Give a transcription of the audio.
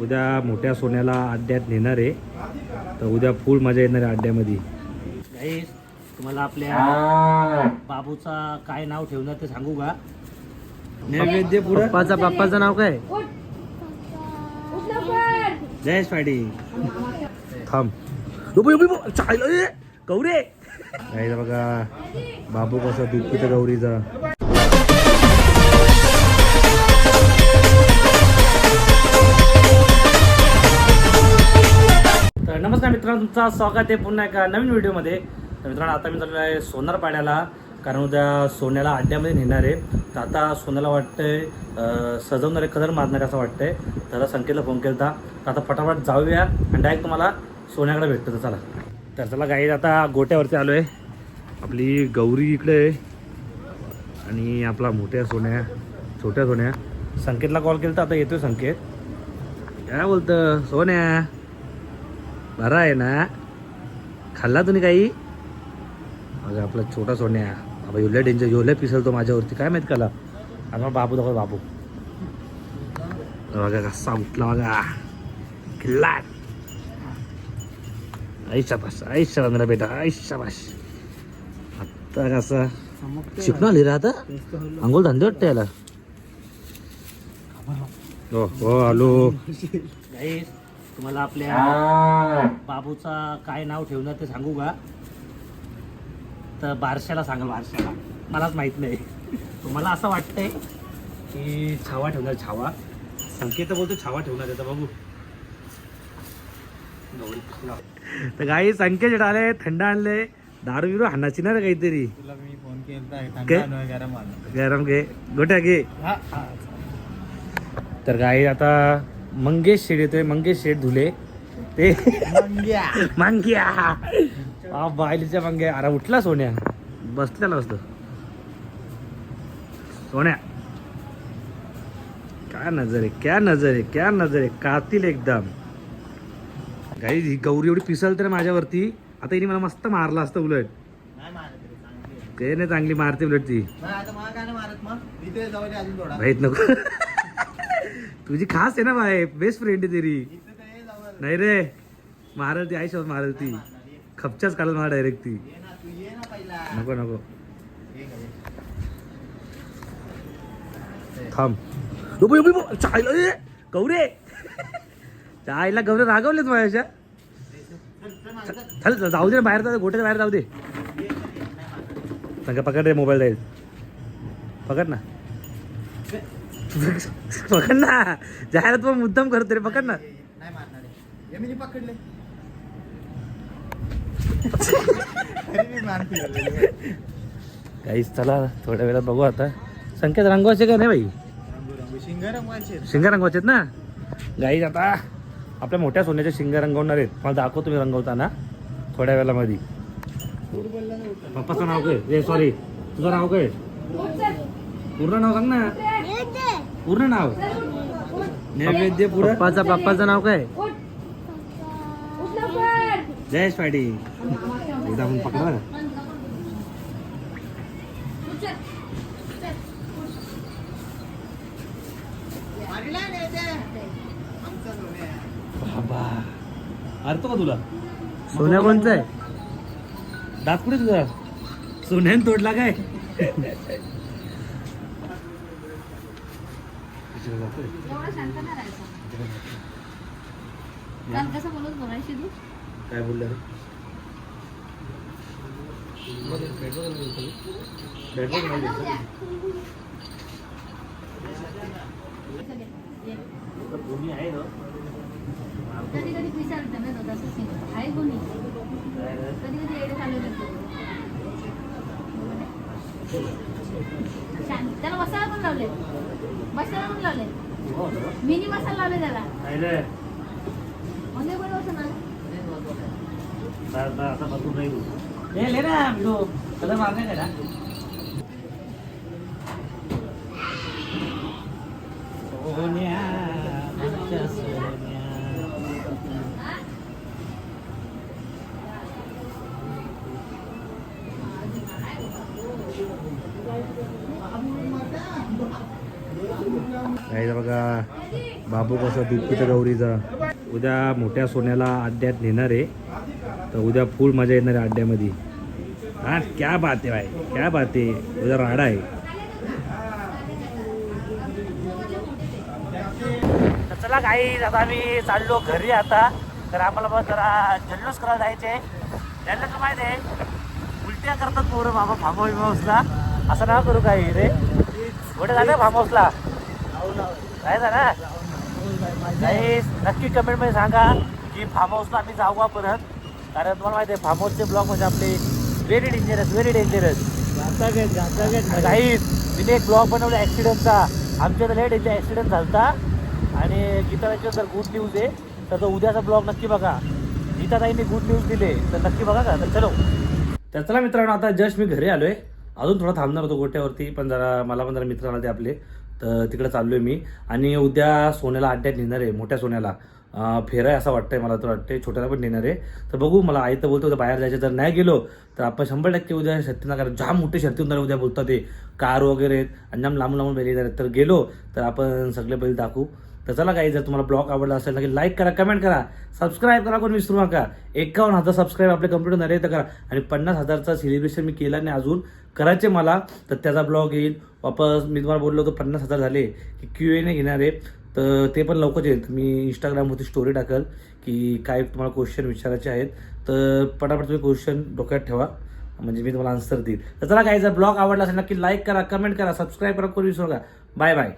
उद्या मोठ्या सोन्याला अड्ड्यात नेणार आहे. तर उद्या फुल मजा येणार आहे अड्ड्यामध्ये. तुम्हाला आपल्या बाबूचा काय नाव ठेवणार ते सांगू का? नैवेद्य पुढं. पप्पाचा पप्पाचं नाव काय? जयेश पाटील थांब. गौरे. नाही बघा. बाबू कसं दूध पितं गौरीचा. मित्रांनो तुमचं स्वागत आहे पुन्हा एका नवीन व्हिडिओमध्ये. तर मित्रांनो आता मी चाललो आहे सोनार पाण्याला कारण उद्या सोन्याला अड्ड्यामध्ये नेणार आहे. तर आता सोन्याला वाटतंय सजवणारे कलर मारणार असं वाटतंय. तर संकेतला फोन केला तर आता फटाफट जाऊया आणि डायरेक्ट तुम्हाला सोन्याकडे भेटतो. तर चला. तर चला गाई आता गोट्यावरती आलो आहे. आपली गौरी इकडे आहे. आणि आपला मोठ्या सोन्या छोट्या सोन्या. संकेतला कॉल केला तर आता येतोय संकेत. काय बोलतं सोन्या? बरा आहे ना. खाल्ला तुम्ही काही? अगं आपला छोटा सोन्या. बाबा एवढ्या डेंजर एवढ्या पिसलतो माझ्यावरती. काय माहीत काला आता बापू बाबू दाखव बाबू. बघा कसा उठला बघा. किल्ला आईशा पास आईशा बांधला बेटा आईशा पास आत्ता कसा? शिकणं आली रे आता? अंघोळ धंदे वाटते याला. हो हो आलो. तुम्हाला आपल्या बाबूचा काय नाव ठेवणार ते सांगू का? तर बारशाला सांगाल बारशाला. मलाच माहीत नाही. तुम्हाला असं वाटतंय की छावा ठेवणार छावा. संकेत बोलतो छावा ठेवणार तर बघू. गौरी कृष्ण. तर काही संकेत आले थंड आणले. दारू बिरू हाणाची ना रे काहीतरी गरम घे. गोट्या घे. तर काही आता मंगेश शेड येतोय मंगेश शेड धुले. ते मंग्या. बायलीच्या मांग्या. अरे उठला सोन्या. बसलेला असतो सोन्या. काय नजर आहे क्या नजर आहे क्या नजर आहे. कातील एकदम. काही ही गौरी एवढी पिसलते ना माझ्यावरती. आता हिने मला मस्त मारला असतं उलट. ते नाही चांगली मारते उलट ती. माहीत नको. तुझी खास आहे ना बाय बेस्ट फ्रेंड आहे तेरी. नाही रे मारल ती आयुष्यात मारल ती. खपच्याच काढल मला डायरेक्ट ती. नको नको. थांब. चायला गौरे. चायला गौरे रागवलेत माझ्या चल जाऊ दे बाहेर जाऊ दे गोट्याच्या बाहेर जाऊ दे. सांगा पकड रे मोबाईल जाईल पकड ना. पकड ना. जायला तू मुद्दाम करतो रे पकड ना. नाही मारणार आहे. मी पकडले काहीच चला थोड्या वेळात बघू आता. संकेत रंगवायचे का नाही बाई शिंग रंगवायचे शिंग रंगवायचे ना. गाईज आता आपल्या मोठ्या सोन्याचे शिंग रंगवणार आहेत. मला दाखव तुम्ही रंगवताना. थोड्या वेळा मध्ये पप्पाचं नाव काय? ए सॉरी तुझं नाव काय? पूर्ण नाव सांग ना. पूर्ण नाव नैवेद्य पुढं पप्पाचा पप्पाचं नाव काय? जयेश पाटील एकदा आपण पकडा. बाबा. अर्थ का तुला? सोन्या कोणचा आहे? दात कुठे तुझा? सोन्याने तोडला काय? एवढं शांत नाही राहायचं. काल कसं बोलत बोलायची तू? काय बोलला रे? कधी कधी पिसाळतं ना तो तसं सिंग आहे कोणी? कधी कधी एडे चालवलं शांत त्याला मसाला पण लावले. मसाला पण लावले. मिनी मसाला लावले त्याला. मग पण होतं ना. आता ले ना कलर सोन्या नाही बघा बाबू कसं दूध पितं गौरीचा. उद्या मोठ्या सोन्याला अड्ड्यात नेणार आहे. तर उद्या फुल मजा येणार आहे अड्ड्यामध्ये हा क्या बात आहे भाई क्या बात आहे. उद्या राडा आहे. तर चला काही आता आम्ही चाललो घरी आता. तर आम्हाला बघ जरा जल्लोष करायला जायचे त्यांना तर माहिती आहे उलट्या करतात पोरं बाबा फार्म हाऊसला असं ना करू काही रे? कुठे झालं फार्म काय जायचं नाही नक्की कमेंटमध्ये सांगा की फार्म हाऊसला आम्ही जाऊ का परत. कारण तुम्हाला माहिती आहे फार्म हाऊसचे ब्लॉग म्हणजे आपले व्हेरी डेंजरस व्हेरी डेंजरस काही तिने एक ब्लॉग बनवला ॲक्सिडेंटचा आमच्या तर लेट डेंजर ॲक्सिडेंट झाला आणि गीताताईच्या जर गुड न्यूज आहे तर तो उद्याचा ब्लॉग नक्की बघा. गीताताईने गुड न्यूज दिले तर नक्की बघा का? तर चलो. तर चला मित्रांनो आता जस्ट मी घरी आलोय. अजून थोडा थांबणार होतो गोट्यावरती पण जरा मला पण जरा मित्र आला ते आपले. तर तिकडे आहे मी. आणि उद्या सोन्याला अड्ड्यात नेणार आहे मोठ्या सोन्याला. फेरा आहे असं वाटतंय मला तर वाटतंय छोट्याला पण नेणार आहे. तर बघू मला आई तर बोलतो उद्या बाहेर जायचं जर नाही गेलो तर आपण शंभर टक्के उद्या शर्तीना कारण जाम मोठे शर्ती होणार उद्या बोलतात ते. कार वगैरे आहेत. आणि जाम लांबून लांबून बैल आहेत तर गेलो तर आपण सगळे पहिले दाखवू. तर चला काही जर तुम्हाला ब्लॉग आवडला असेल तर लाईक करा कमेंट करा सबस्क्राईब करा कोण विसरू नका. एकावन्न हजार सबस्क्राईब आपले कंप्लीट होणार आहे तर करा. आणि पन्नास हजारचा सेलिब्रेशन मी केला नाही अजून करायचे मला तर त्याचा ब्लॉग येईल. वापस मी तुम्हाला बोललो होतो पन्नास हजार झाले की क्यू एने घेणार आहे. तर ते पण लवकर येईल. मी इंस्टाग्रामवरती स्टोरी टाकल की काय तुम्हाला क्वेश्चन विचारायचे आहेत. तर पटापट तुम्ही क्वेश्चन डोक्यात ठेवा म्हणजे मी तुम्हाला आन्सर देईल. तर चला काय जर ब्लॉग आवडला असेल नक्की लाईक करा कमेंट करा सबस्क्राईब करा कोणी विसरू नका. Bye bye